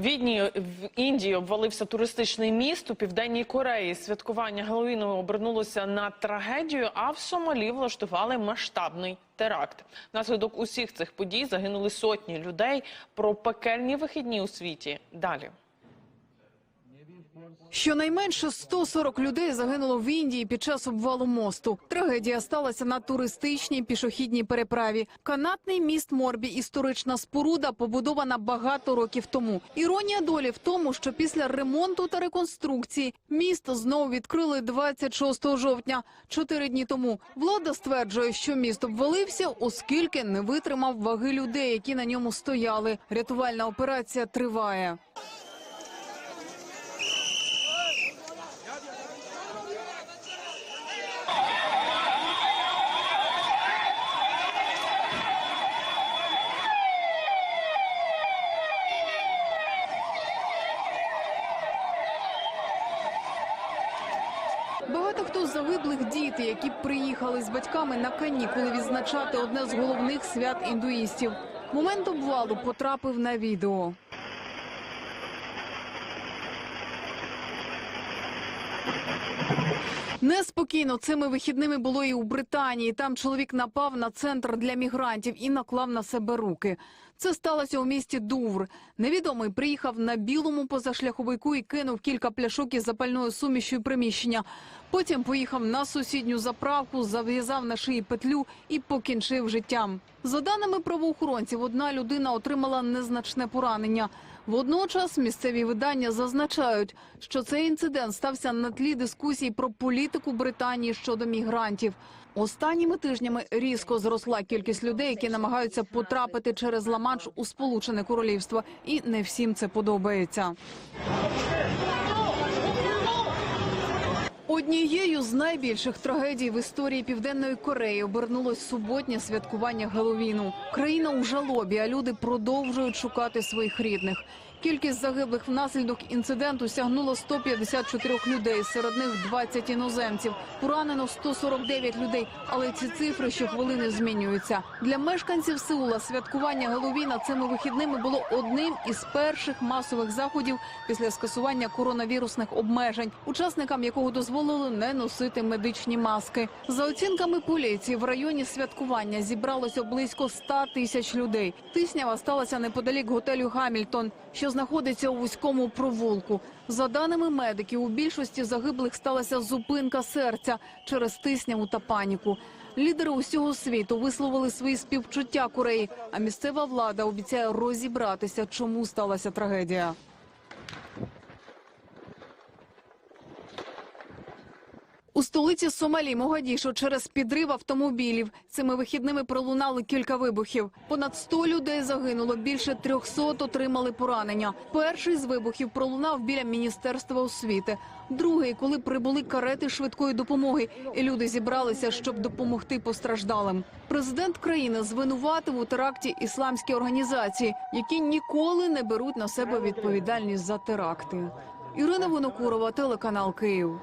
Відні в Індії обвалився туристичний міст у південній Кореї. Святкування Геловіну обернулося на трагедію, а в Сомалі влаштували масштабний теракт. Наслідок усіх цих подій загинули сотні людей. Про пекельні вихідні у світі далі. Щонайменше 140 людей загинуло в Індії під час обвалу мосту. Трагедія сталася на туристичній пішохідній переправі. Канатний міст Морбі – історична споруда, побудована багато років тому. Іронія долі в тому, що після ремонту та реконструкції місто знову відкрили 26 жовтня, чотири дні тому. Влада стверджує, що міст обвалився, оскільки не витримав ваги людей, які на ньому стояли. Рятувальна операція триває. Багато хто з загиблих діти, які приїхали з батьками на канікули відзначати одне з головних свят індуїстів. Момент обвалу потрапив на відео. Неспокійно цими вихідними було і у Британії. Там чоловік напав на центр для мігрантів і наклав на себе руки. Це сталося у місті Дувр. Невідомий приїхав на білому позашляховику і кинув кілька пляшок із запальною сумішю приміщення. Потім поїхав на сусідню заправку, зав'язав на шиї петлю і покінчив життям. За даними правоохоронців, одна людина отримала незначне поранення. Водночас місцеві видання зазначають, що цей інцидент стався на тлі дискусій про політику Британії щодо мігрантів. Останніми тижнями різко зросла кількість людей, які намагаються потрапити через Ла-Манш у Сполучене Королівство, і не всім це подобається. Однією з найбільших трагедій в історії Південної Кореї обернулось суботнє святкування Геловіну. Країна у жалобі, а люди продовжують шукати своїх рідних. Кількість загиблих внаслідок інциденту сягнула 154 людей, серед них 20 іноземців. Поранено 149 людей, але ці цифри щохвилини змінюються. Для мешканців Сеула святкування Геловіна цими вихідними було одним із перших масових заходів після скасування коронавірусних обмежень, учасникам якого дозволили не носити медичні маски. За оцінками поліції, в районі святкування зібралося близько 100 тисяч людей. Тиснява сталася неподалік готелю Гамільтон, що знаходиться у вузькому провулку. За даними медиків, у більшості загиблих сталася зупинка серця через тисняву та паніку. Лідери усього світу висловили свої співчуття Кореї, а місцева влада обіцяє розібратися, чому сталася трагедія. У столиці Сомалі Могадішу через підрив автомобілів цими вихідними пролунали кілька вибухів. Понад 100 людей загинуло, більше 300 отримали поранення. Перший з вибухів пролунав біля міністерства освіти. Другий, коли прибули карети швидкої допомоги, і люди зібралися, щоб допомогти постраждалим. Президент країни звинуватив у теракті ісламські організації, які ніколи не беруть на себе відповідальність за теракти. Ірина Винокурова, телеканал Київ.